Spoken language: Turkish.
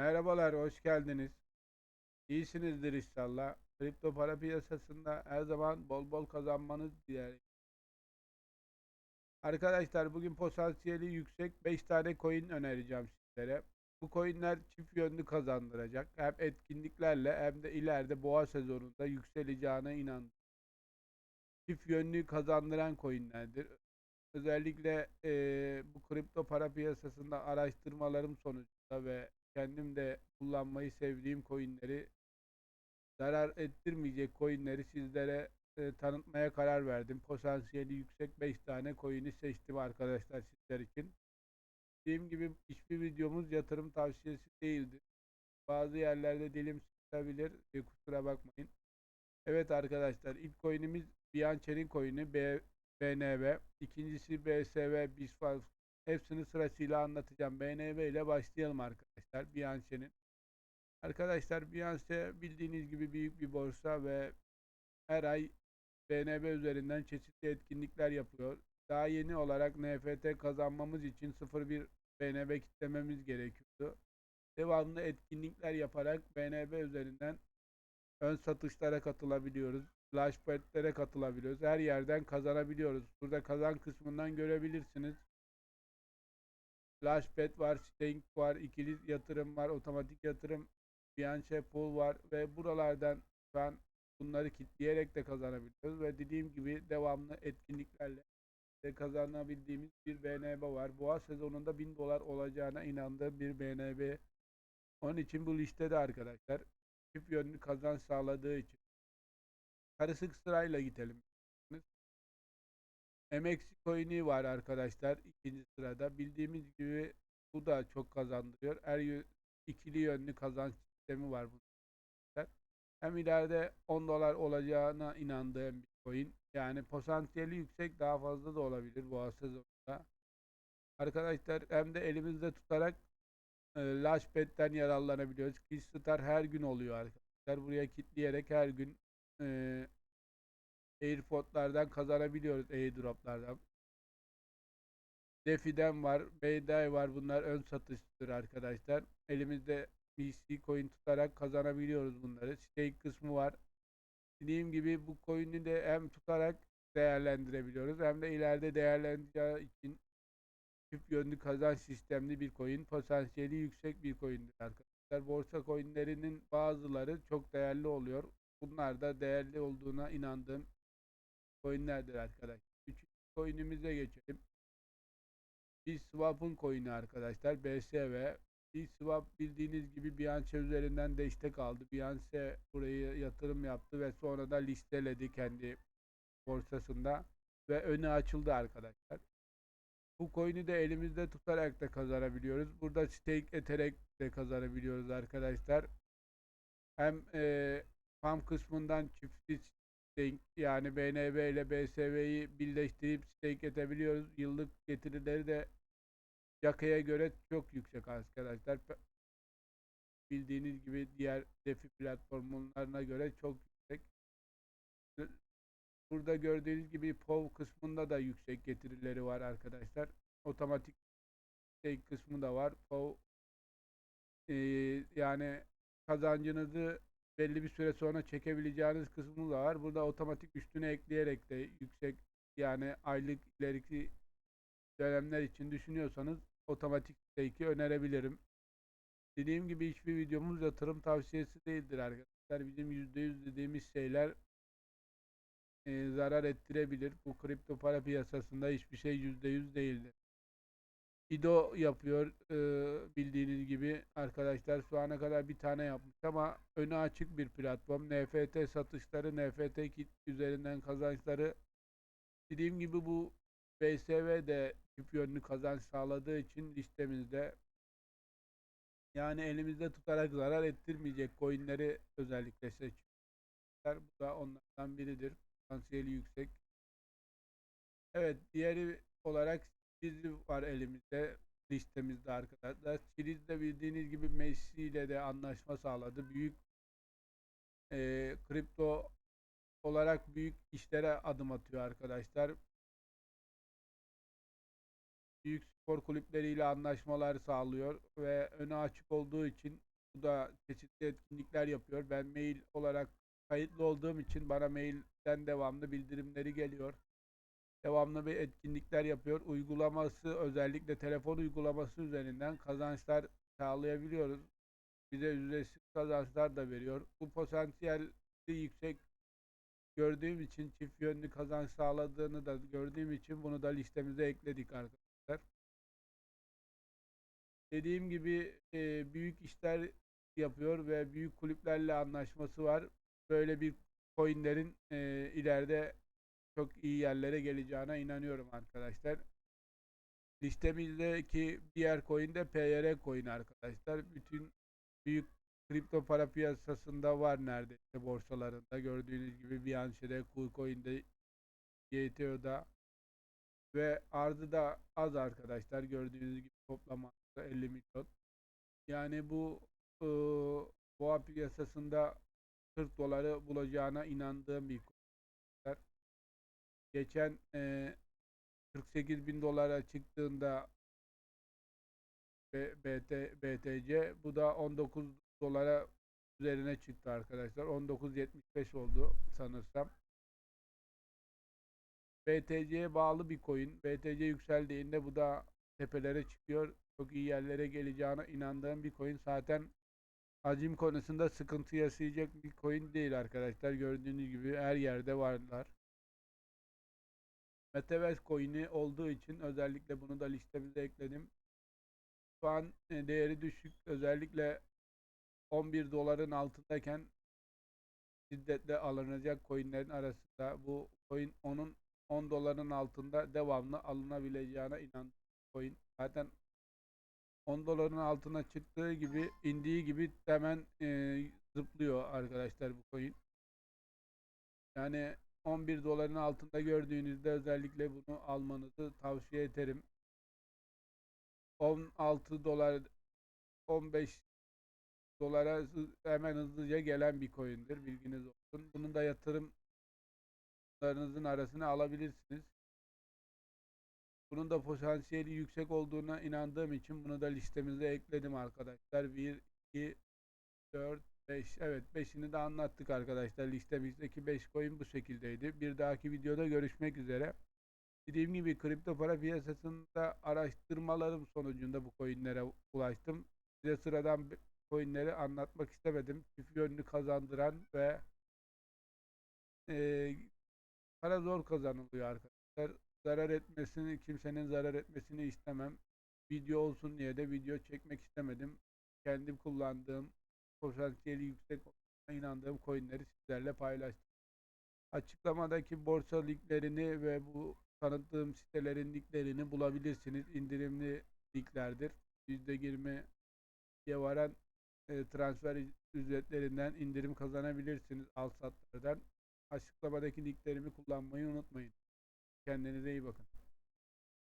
Merhabalar, hoş geldiniz. İyisinizdir inşallah. Kripto para piyasasında her zaman bol bol kazanmanız dilerim. Arkadaşlar bugün potansiyeli yüksek 5 tane coin önereceğim sizlere. Bu coinler çift yönlü kazandıracak. Hem etkinliklerle hem de ileride boğa sezonunda yükseleceğine inandım. Çift yönlü kazandıran coinlerdir. Özellikle eee, bu kripto para piyasasında araştırmalarım sonucunda ve kendim de kullanmayı sevdiğim coinleri zarar ettirmeyecek coinleri sizlere e, tanıtmaya karar verdim. Potansiyeli yüksek 5 tane coin'i seçtim arkadaşlar sizler için. Dediğim gibi hiçbir videomuz yatırım tavsiyesi değildir. Bazı yerlerde dilim sıkabilir. e, kusura bakmayın. Evet arkadaşlar ilk coin'imiz Bianche'nin coin'i BNB. İkincisi BSV Bisfal. Hepsini sırasıyla anlatacağım. BNB ile başlayalım arkadaşlar. Bianche'nin. Arkadaşlar Binance bildiğiniz gibi büyük bir borsa ve her ay BNB üzerinden çeşitli etkinlikler yapıyor. Daha yeni olarak NFT kazanmamız için 01 BNB kitlememiz gerekiyordu. Devamlı etkinlikler yaparak BNB üzerinden ön satışlara katılabiliyoruz. Flashpad'lere katılabiliyoruz. Her yerden kazanabiliyoruz. Burada kazan kısmından görebilirsiniz. Flashpad var, Stake var, ikili yatırım var, otomatik yatırım, Binance Pool var ve buralardan an bunları kilitleyerek de kazanabiliyoruz ve dediğim gibi devamlı etkinliklerle de kazanabildiğimiz bir BNB var. Boğa sezonunda 1000 dolar olacağına inandığım bir BNB. Onun için bu listede arkadaşlar çift yönlü kazanç sağladığı için karışık sırayla gidelim. MX coin'i var arkadaşlar ikinci sırada. Bildiğimiz gibi bu da çok kazandırıyor. Her ikili yönlü kazanç sistemi var bunun. Hem ileride 10 dolar olacağına inandığım bir coin. Yani potansiyeli yüksek daha fazla da olabilir bu sezonda. Arkadaşlar hem de elimizde tutarak e, Launchpad'den yararlanabiliyoruz. Kickstarter her gün oluyor arkadaşlar. Buraya kilitleyerek her gün e, AirPod'lardan kazanabiliyoruz airdroplardan. Defi'den var, Beyday var. Bunlar ön satıştır arkadaşlar. Elimizde BC coin tutarak kazanabiliyoruz bunları. Stake kısmı var. Dediğim gibi bu coin'i de hem tutarak değerlendirebiliyoruz hem de ileride değerleneceği için çift yönlü kazanç sistemli bir coin. Potansiyeli yüksek bir coin'dir arkadaşlar. Borsa coin'lerinin bazıları çok değerli oluyor. Bunlar da değerli olduğuna inandığım coin'lerdir arkadaşlar. Üçüncü coin'imize geçelim. BSwap'ın coin'i arkadaşlar. BSV. BSwap bildiğiniz gibi Binance üzerinden destek aldı. Binance burayı yatırım yaptı ve sonra da listeledi kendi borsasında ve önü açıldı arkadaşlar. Bu coin'i de elimizde tutarak da kazanabiliyoruz. Burada stake eterek de kazanabiliyoruz arkadaşlar. Hem e, farm kısmından çiftli yani BNB ile BSV'yi birleştirip stake edebiliyoruz. Yıllık getirileri de Yaka'ya göre çok yüksek arkadaşlar. Bildiğiniz gibi diğer DeFi platformlarına göre çok yüksek. Burada gördüğünüz gibi POV kısmında da yüksek getirileri var arkadaşlar. Otomatik stake kısmı da var. POV eee, yani kazancınızı belli bir süre sonra çekebileceğiniz kısmı da var. Burada otomatik üstüne ekleyerek de yüksek yani aylık ileriki dönemler için düşünüyorsanız otomatik stake'i önerebilirim. Dediğim gibi hiçbir videomuz yatırım tavsiyesi değildir arkadaşlar. Bizim %100 dediğimiz şeyler e, zarar ettirebilir. Bu kripto para piyasasında hiçbir şey %100 değildir. İdo yapıyor e, bildiğiniz gibi arkadaşlar şu ana kadar bir tane yapmış ama önü açık bir platform. NFT satışları, NFT kit üzerinden kazançları dediğim gibi bu BSV de çift yönlü kazanç sağladığı için listemizde yani elimizde tutarak zarar ettirmeyecek coinleri özellikle seçiyorlar. Bu da onlardan biridir. Potansiyeli yüksek. Evet diğeri olarak Çiliz var elimizde listemizde arkadaşlar. Çiliz de bildiğiniz gibi Messi ile de anlaşma sağladı. Büyük eee, kripto olarak büyük işlere adım atıyor arkadaşlar. Büyük spor kulüpleriyle anlaşmalar sağlıyor ve önü açık olduğu için Bu da çeşitli etkinlikler yapıyor. Ben mail olarak kayıtlı olduğum için bana mailden devamlı bildirimleri geliyor. Devamlı bir etkinlikler yapıyor. Uygulaması özellikle telefon uygulaması üzerinden kazançlar sağlayabiliyoruz. Bize ücretsiz kazançlar da veriyor. Bu potansiyeli yüksek gördüğüm için çift yönlü kazanç sağladığını da gördüğüm için bunu da listemize ekledik arkadaşlar. Dediğim gibi e, büyük işler yapıyor ve büyük kulüplerle anlaşması var. Böyle bir coinlerin e, ileride çok iyi yerlere geleceğine inanıyorum arkadaşlar. Listemizdeki diğer coin de PYR coin arkadaşlar. Bütün büyük kripto para piyasasında var neredeyse borsalarında. Gördüğünüz gibi Binance'de, KuCoin'de, GTO'da ve arzı da az arkadaşlar. Gördüğünüz gibi toplam arzı 50 milyon. Yani bu ıı, boğa piyasasında 40 doları bulacağına inandığım bir. Geçen e, 48 bin dolara çıktığında BT, BTC bu da 19 dolara üzerine çıktı arkadaşlar. 19.75 oldu sanırsam. BTC'ye bağlı bir coin. BTC yükseldiğinde bu da tepelere çıkıyor. Çok iyi yerlere geleceğine inandığım bir coin. Zaten hacim konusunda sıkıntı yaşayacak bir coin değil arkadaşlar. Gördüğünüz gibi her yerde varlar. Metaverse coin'i olduğu için özellikle bunu da listemize ekledim. Şu an e, değeri düşük. Özellikle 11 doların altındayken şiddetle alınacak coinlerin arasında bu coin onun 10 doların altında devamlı alınabileceğine inandığım coin. Zaten 10 doların altına çıktığı gibi indiği gibi hemen e, zıplıyor arkadaşlar bu coin. Yani 11 doların altında gördüğünüzde özellikle bunu almanızı tavsiye ederim. 16 dolar 15 dolara hemen hızlıca gelen bir coin'dir. Bilginiz olsun. Bunun da yatırımlarınızın arasına alabilirsiniz. Bunun da potansiyeli yüksek olduğuna inandığım için bunu da listemize ekledim arkadaşlar. 1, 2, 4, 5. Evet 5'ini de anlattık arkadaşlar. Listemizdeki 5 coin bu şekildeydi. Bir dahaki videoda görüşmek üzere. Dediğim gibi kripto para piyasasında araştırmalarım sonucunda bu coinlere ulaştım. Size sıradan coinleri anlatmak istemedim. Çift yönlü kazandıran ve eee para zor kazanılıyor arkadaşlar. Zarar etmesini, kimsenin zarar etmesini istemem. Video olsun diye de video çekmek istemedim. Kendim kullandığım, potansiyeli yüksek olduğuna inandığım coinleri sizlerle paylaştım. Açıklamadaki borsa linklerini ve bu tanıttığım sitelerin linklerini bulabilirsiniz. İndirimli linklerdir. %20'ye varan e, transfer ücretlerinden indirim kazanabilirsiniz alt satlardan. Açıklamadaki linklerimi kullanmayı unutmayın. Kendinize iyi bakın.